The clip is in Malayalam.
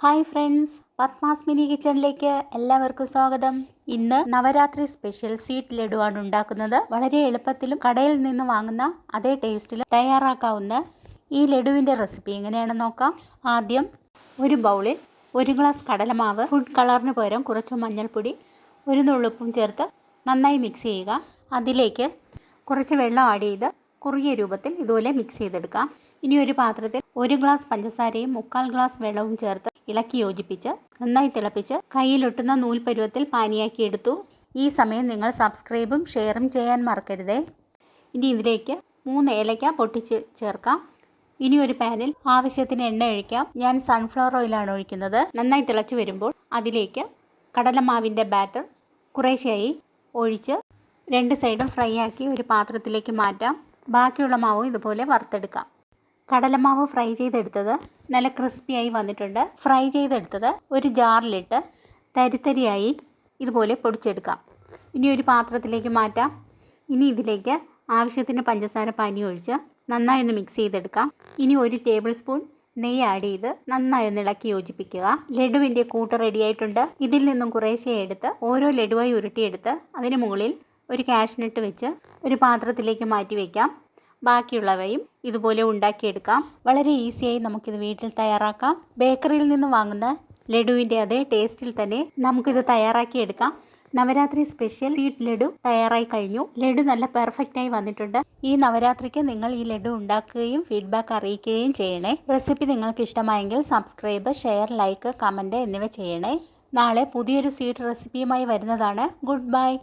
ഹായ് ഫ്രണ്ട്സ് പത്മാസ് മിനി കിച്ചണിലേക്ക് എല്ലാവർക്കും സ്വാഗതം. ഇന്ന് നവരാത്രി സ്പെഷ്യൽ സ്വീറ്റ് ലഡുവാണ് ഉണ്ടാക്കുന്നത്. വളരെ എളുപ്പത്തിലും കടയിൽ നിന്ന് വാങ്ങുന്ന അതേ ടേസ്റ്റിൽ തയ്യാറാക്കാവുന്ന ഈ ലഡുവിന്റെ റെസിപ്പി എങ്ങനെയാണെന്ന് നോക്കാം. ആദ്യം ഒരു ബൗളിൽ ഒരു ഗ്ലാസ് കടലമാവ് ഫുഡ് കളറിന് പകരം കുറച്ച് മഞ്ഞൾപ്പൊടി ഒരു നുള്ളുപ്പും ചേർത്ത് നന്നായി മിക്സ് ചെയ്യുക. അതിലേക്ക് കുറച്ച് വെള്ളം ആഡ് ചെയ്ത് കുറുകിയ രൂപത്തിൽ ഇതുപോലെ മിക്സ് ചെയ്തെടുക്കാം. ഇനി ഒരു പാത്രത്തിൽ ഒരു ഗ്ലാസ് പഞ്ചസാരയും മുക്കാൽ ഗ്ലാസ് വെള്ളവും ചേർത്ത് ഇളക്കി യോജിപ്പിച്ച് നന്നായി തിളപ്പിച്ച് കയ്യിലൊട്ടുന്ന നൂൽ പാനിയാക്കി എടുത്തു. ഈ സമയം നിങ്ങൾ സബ്സ്ക്രൈബും ഷെയറും ചെയ്യാൻ മറക്കരുതേ. ഇനി ഇതിലേക്ക് മൂന്ന് ഏലക്ക പൊട്ടിച്ച് ചേർക്കാം. ഇനി ഒരു പാനിൽ ആവശ്യത്തിന് എണ്ണ ഒഴിക്കാം. ഞാൻ സൺഫ്ലവർ ഓയിലാണ് ഒഴിക്കുന്നത്. നന്നായി തിളച്ചു വരുമ്പോൾ അതിലേക്ക് കടലമാവിന്റെ ബാറ്റർ കുറേശ്ശെയായി ഒഴിച്ച് രണ്ട് സൈഡും ഫ്രൈ ആക്കി ഒരു പാത്രത്തിലേക്ക് മാറ്റാം. ബാക്കിയുള്ള മാവും ഇതുപോലെ വറുത്തെടുക്കാം. കടലമാവ് ഫ്രൈ ചെയ്തെടുത്തത് നല്ല ക്രിസ്പിയായി വന്നിട്ടുണ്ട്. ഫ്രൈ ചെയ്തെടുത്തത് ഒരു ജാറിലിട്ട് തരിത്തരിയായി ഇതുപോലെ പൊടിച്ചെടുക്കാം. ഇനി ഒരു പാത്രത്തിലേക്ക് മാറ്റാം. ഇനി ഇതിലേക്ക് ആവശ്യത്തിന് പഞ്ചസാര പാനി ഒഴിച്ച് നന്നായി ഒന്ന് മിക്സ് ചെയ്തെടുക്കാം. ഇനി ഒരു ടേബിൾ സ്പൂൺ നെയ്യ് ആഡ് ചെയ്ത് നന്നായി ഒന്ന് ഇളക്കി യോജിപ്പിക്കുക. ലഡുവിന്റെ കൂട്ട് റെഡിയായിട്ടുണ്ട് ഇതിൽ നിന്നും കുറേശ്ശെ എടുത്ത് ഓരോ ലഡുവായി ഉരുട്ടിയെടുത്ത് അതിന് മുകളിൽ ഒരു കാഷ്നട്ട് വെച്ച് ഒരു പാത്രത്തിലേക്ക് മാറ്റി വയ്ക്കാം ബാക്കിയുള്ളവയും ഇതുപോലെ ഉണ്ടാക്കിയെടുക്കാം. വളരെ ഈസിയായി നമുക്കിത് വീട്ടിൽ തയ്യാറാക്കാം. ബേക്കറിയിൽ നിന്ന് വാങ്ങുന്ന ലഡുവിന്റെ അതേ ടേസ്റ്റിൽ തന്നെ നമുക്കിത് തയ്യാറാക്കിയെടുക്കാം. നവരാത്രി സ്പെഷ്യൽ സ്വീറ്റ് ലഡു തയ്യാറായി കഴിഞ്ഞു. ലഡു നല്ല പെർഫെക്റ്റായി വന്നിട്ടുണ്ട്. ഈ നവരാത്രിക്ക് നിങ്ങൾ ഈ ലഡു ഉണ്ടാക്കുകയും ഫീഡ്ബാക്ക് അറിയിക്കുകയും ചെയ്യണേ. റെസിപ്പി നിങ്ങൾക്ക് ഇഷ്ടമായെങ്കിൽ സബ്സ്ക്രൈബ് ഷെയർ ലൈക്ക് കമന്റ് എന്നിവ ചെയ്യണേ. നാളെ പുതിയൊരു സ്വീറ്റ് റെസിപ്പിയുമായി വരുന്നതാണ്. Good bye.